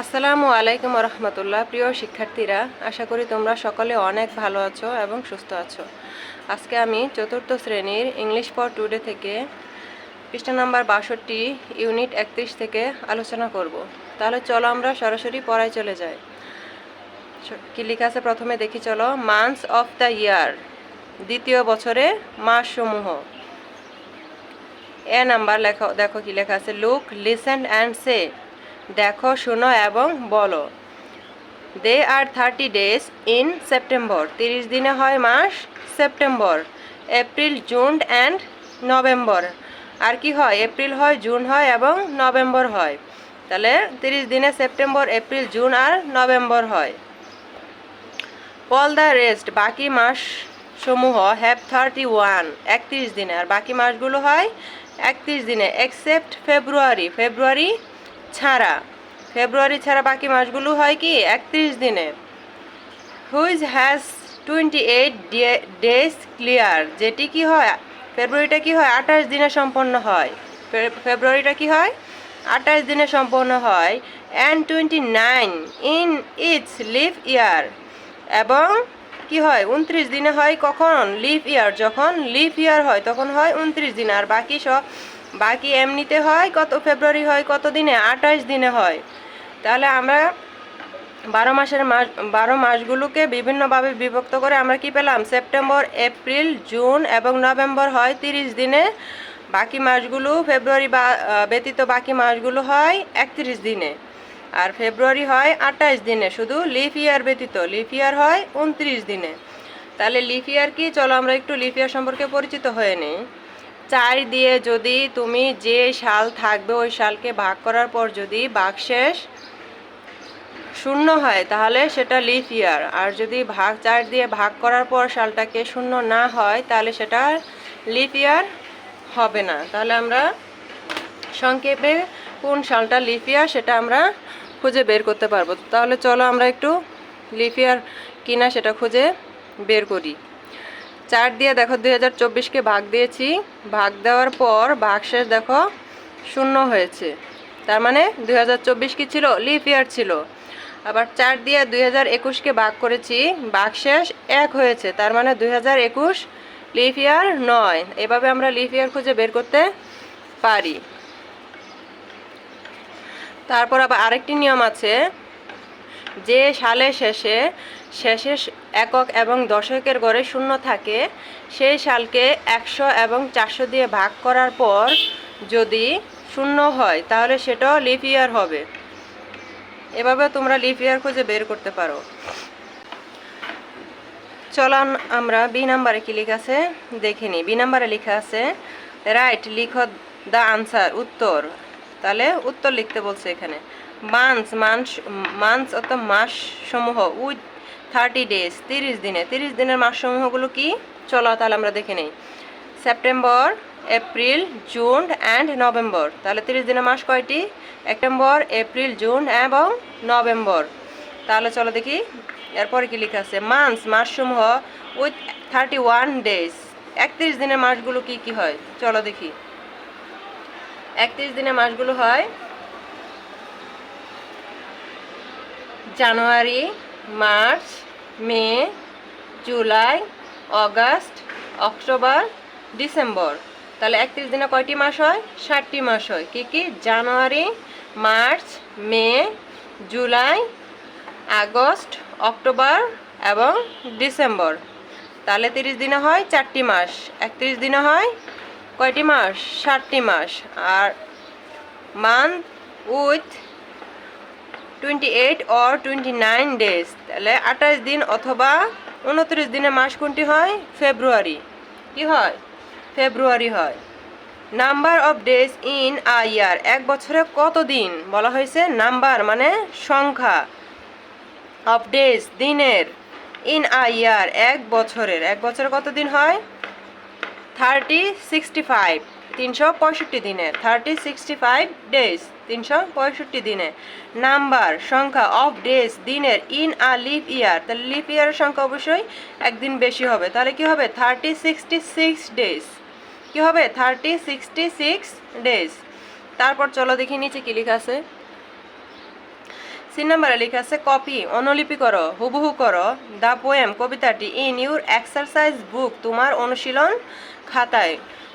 আসসালামু আলাইকুম রহমতুল্লাহ প্রিয় শিক্ষার্থীরা, আশা করি তোমরা সকলে অনেক ভালো আছো এবং সুস্থ আছো। আজকে আমি চতুর্থ শ্রেণির ইংলিশ পর টুডে থেকে পৃষ্ঠা নাম্বার বাষট্টি ইউনিট একত্রিশ থেকে আলোচনা করব। তাহলে চলো আমরা সরাসরি পড়ায় চলে যাই। কি লেখা আছে প্রথমে দেখি, চলো। মান্থস অফ দ্য ইয়ার দ্বিতীয় বছরে মাসসমূহ। এ নাম্বার লেখা, দেখো কি লেখা আছে। লুক লিসেন অ্যান্ড সে দেখো, শোনো এবং বলো। They are thirty days in September তিরিশ দিনে হয় মাস September April June and November আর কি হয়? এপ্রিল হয় জুন হয় এবং নভেম্বর হয়। তাহলে তিরিশ দিনে সেপ্টেম্বর এপ্রিল জুন আর নভেম্বর হয়। অল দ্য রেস্ট বাকি মাস সমূহ হ্যাভ থার্টি ওয়ান একত্রিশ দিনে। আর বাকি মাসগুলো হয় একত্রিশ দিনে এক্সেপ্ট ফেব্রুয়ারি ফেব্রুয়ারি ছাড়া। ফেব্রুয়ারি ছাড়া বাকি মাসগুলো হয় কি? একত্রিশ দিনে। Which has twenty eight days clear. যেটি কি হয়? ফেব্রুয়ারিটা কি হয়? আঠাশ দিনে সম্পন্ন হয়। ফেব্রুয়ারিটা কি হয়? আঠাশ দিনে সম্পন্ন হয়। And twenty nine in its leap year এবং কি হয়? উনত্রিশ দিনে হয় কখন? লিভ ইয়ার যখন লিভ ইয়ার হয়, তখন হয় উনত্রিশ দিন। আর বাকি সব বাকি এমনিতে হয়, কত ফেব্রুয়ারি হয়, কত দিনে? আঠাশ দিনে হয়। তাহলে আমরা বারো মাসের মাস, বারো মাসগুলোকে বিভিন্নভাবে বিভক্ত করে আমরা কি পেলাম? সেপ্টেম্বর, এপ্রিল, জুন এবং নভেম্বর হয় তিরিশ দিনে। বাকি মাসগুলো ফেব্রুয়ারি বা ব্যতীত বাকি মাসগুলো হয় একত্রিশ দিনে। আর ফেব্রুয়ারি হয় আঠাশ দিনে, শুধু লিফ ইয়ার ব্যতীত। লিফ ইয়ার হয় উনত্রিশ দিনে। তাহলে লিফ ইয়ার কি? চলো আমরা একটু লিফ ইয়ার সম্পর্কে পরিচিত হয়ে নিই। চার দিয়ে যদি তুমি যে সাল থাকবে, ওই সালকে ভাগ করার পর যদি বাকশেষ শূন্য হয়, তাহলে সেটা লিফ ইয়ার। আর যদি ভাগ চার দিয়ে ভাগ করার পর সালটাকে শূন্য না হয়, তাহলে সেটা লিফ ইয়ার হবে না। তাহলে আমরা সংক্ষেপে কোন সালটা লিফ ইয়ার, সেটা আমরা খুঁজে বের করতে পারব। তাহলে চলো আমরা একটু লিফ ইয়ার কিনা সেটা খুঁজে বের করি। চার দিয়ে দেখো দুই হাজার চব্বিশকে ভাগ দিয়েছি। ভাগ দেওয়ার পর ভাগশেষ দেখো শূন্য হয়েছে। তার মানে দুই হাজার চব্বিশ কি ছিল? লিফ ইয়ার ছিল। আবার চার দিয়ে দুই হাজার একুশকে ভাগ করেছি। ভাগশেষ এক হয়েছে। তার মানে দুই হাজার একুশ লিফ ইয়ার নয়। এভাবে আমরা লিফ ইয়ার খুঁজে বের করতে পারি। তারপর আবার আরেকটি নিয়ম আছে। যে সালে শেষে শেষে একক এবং দশকের গড়ে শূন্য থাকে, সেই সালকে একশো এবং চারশো দিয়ে ভাগ করার পর যদি শূন্য হয়, তাহলে সেটাও লিপ ইয়ার হবে। এভাবে তোমরা লিপ ইয়ার খুঁজে বের করতে পারো। চলান আমরা বি নাম্বারে কি লেখা আছে? দেখিনি বি নাম্বারে লেখা আছে, রাইট, লিখ দ্য আনসার, উত্তর। তাহলে উত্তর লিখতে বলছে এখানে। মান্থস মান্থ মান্থস অর্থাৎ মাস সমূহ উইথ থার্টি ডেজ তিরিশ দিনে। তিরিশ দিনের মাস সমূহগুলো কি? চলো তাহলে আমরা দেখে নিই। September April June and November তাহলে তিরিশ দিনের মাস কয়টি? সেপ্টেম্বর এপ্রিল জুন এবং নভেম্বর তাহলে চলো দেখি। এরপরে কি লেখা আছে? মান্থস মাসসমূহ, উইথ থার্টি ওয়ান ডেজ একত্রিশ দিনের মাসগুলো কি কি হয়? চলো দেখি। একত্রিশ দিনের মাসগুলো হয় January, March, May, July, August, October, December. তাহলে একত্রিশ দিনে কয়টি মাস হয়? ষাটটি মাস হয়। কী কী? January, March, May, July, August, October এবং ডিসেম্বর। তাহলে তিরিশ দিনে হয় চারটি মাস। একত্রিশ দিনে হয় কয়টি মাস? ষাটটি মাস। আর month with twenty eight or twenty nine days তাহলে আঠাশ দিন অথবা উনত্রিশ দিনের মাস কোনটি হয়? ফেব্রুয়ারি। কি হয়? ফেব্রুয়ারি হয়। Number of days in a year. এক বছরে কত দিন? বলা হয়েছে নাম্বার মানে সংখ্যা অফ ডেজ, দিনের। ইন আ ইয়ার, এক বছরের। এক বছরে কত দিন হয়? Thirty, sixty five. তিনশো পঁয়ষট্টি দিনে থার্টি সিক্সটি ফাইভ ডেজ তিনশো পঁয়ষট্টি দিনে। নাম্বার, সংখ্যা অফ ডেজ দিনের ইন আ লিপ ইয়ার তাহলে লিপ ইয়ারের সংখ্যা অবশ্যই একদিন বেশি হবে। তাহলে কি হবে? থার্টি সিক্সটি সিক্স ডেজ কি হবে? থার্টি সিক্সটি সিক্স ডেজ তারপর চলো দেখি নিচে কি লেখা আছে। সি নাম্বারে লেখা আছে, কপি, অনুলিপি করো, হুবহু করো, দ্য পোয়েম, কবিতাটি ইন ইউর এক্সারসাইজ বুক তোমার অনুশীলন খাতায়।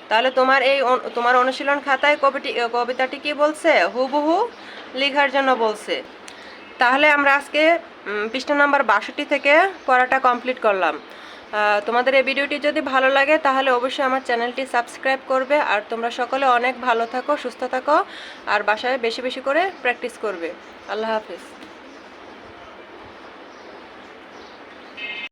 তাহলে তোমার এই তোমার অনুশীলন খাতায় কবিটি কবিতাটি কি বলছে? হুবহু লেখার জন্য বলছে। তাহলে আমরা আজকে পৃষ্ঠা নাম্বার বাষট্টি থেকে পড়াটা কমপ্লিট করলাম। তোমাদের এই ভিডিওটি যদি ভালো লাগে, তাহলে অবশ্যই আমার চ্যানেলটি সাবস্ক্রাইব করবে আর তোমরা সকলে অনেক ভালো থাকো, সুস্থ থাকো আর বাসায় বেশি বেশি করে প্র্যাকটিস করবে। আল্লাহ হাফিজ।